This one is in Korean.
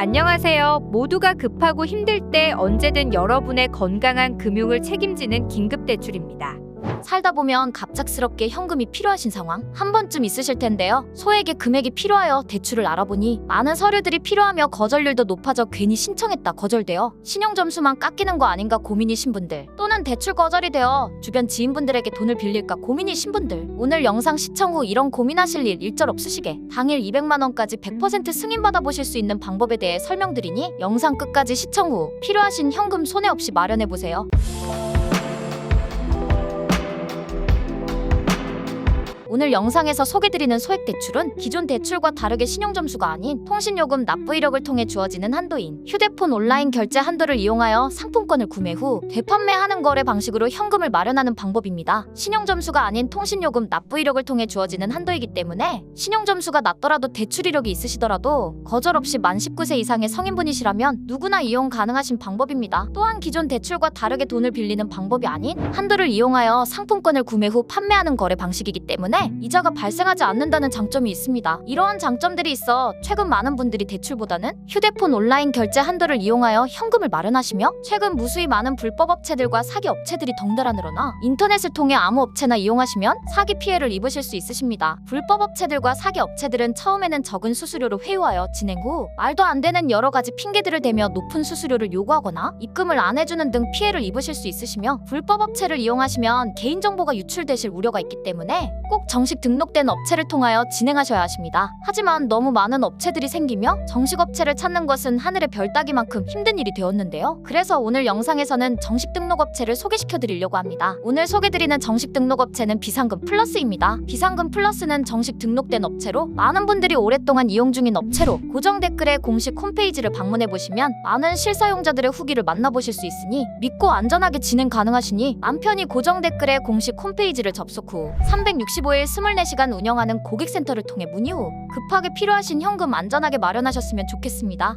안녕하세요. 모두가 급하고 힘들 때 언제든 여러분의 건강한 금융을 책임지는 긴급대출입니다. 살다 보면 갑작스럽게 현금이 필요하신 상황 한 번쯤 있으실 텐데요. 소액의 금액이 필요하여 대출을 알아보니 많은 서류들이 필요하며 거절률도 높아져 괜히 신청했다 거절되어 신용 점수만 깎이는 거 아닌가 고민이신 분들 또는 대출 거절이 되어 주변 지인분들에게 돈을 빌릴까 고민이신 분들 오늘 영상 시청 후 이런 고민하실 일 일절 없으시게 당일 200만 원까지 100% 승인 받아 보실 수 있는 방법에 대해 설명드리니 영상 끝까지 시청 후 필요하신 현금 손해 없이 마련해 보세요. 오늘 영상에서 소개드리는 소액 대출은 기존 대출과 다르게 신용 점수가 아닌 통신요금 납부 이력을 통해 주어지는 한도인 휴대폰 온라인 결제 한도를 이용하여 상품권을 구매 후 되판매하는 거래 방식으로 현금을 마련하는 방법입니다. 신용 점수가 아닌 통신요금 납부 이력을 통해 주어지는 한도이기 때문에 신용 점수가 낮더라도 대출 이력이 있으시더라도 거절 없이 만 19세 이상의 성인분이시라면 누구나 이용 가능하신 방법입니다. 또한 기존 대출과 다르게 돈을 빌리는 방법이 아닌 한도를 이용하여 상품권을 구매 후 판매하는 거래 방식이기 때문에 이자가 발생하지 않는다는 장점이 있습니다. 이러한 장점들이 있어 최근 많은 분들이 대출보다는 휴대폰 온라인 결제 한도를 이용하여 현금을 마련하시며 최근 무수히 많은 불법 업체들과 사기 업체들이 덩달아 늘어나 인터넷을 통해 아무 업체나 이용하시면 사기 피해를 입으실 수 있으십니다. 불법 업체들과 사기 업체들은 처음에는 적은 수수료를 회유하여 진행 후 말도 안 되는 여러 가지 핑계들을 대며 높은 수수료를 요구하거나 입금을 안 해주는 등 피해를 입으실 수 있으시며 불법 업체를 이용하시면 개인정보가 유출되실 우려가 있기 때문에 꼭 정식 등록된 업체를 통하여 진행하셔야 하십니다. 하지만 너무 많은 업체들이 생기며 정식 업체를 찾는 것은 하늘의 별 따기만큼 힘든 일이 되었는데요. 그래서 오늘 영상에서는 정식 등록 업체를 소개시켜 드리려고 합니다. 오늘 소개드리는 정식 등록 업체는 비상금 플러스입니다. 비상금 플러스는 정식 등록된 업체로 많은 분들이 오랫동안 이용 중인 업체로 고정 댓글에 공식 홈페이지를 방문해 보시면 많은 실사용자들의 후기를 만나보실 수 있으니 믿고 안전하게 진행 가능하시니 맘 편히 고정 댓글에 공식 홈페이지를 접속 후 365일 24시간 운영하는 고객센터를 통해 문의 후 급하게 필요하신 현금 안전하게 마련하셨으면 좋겠습니다.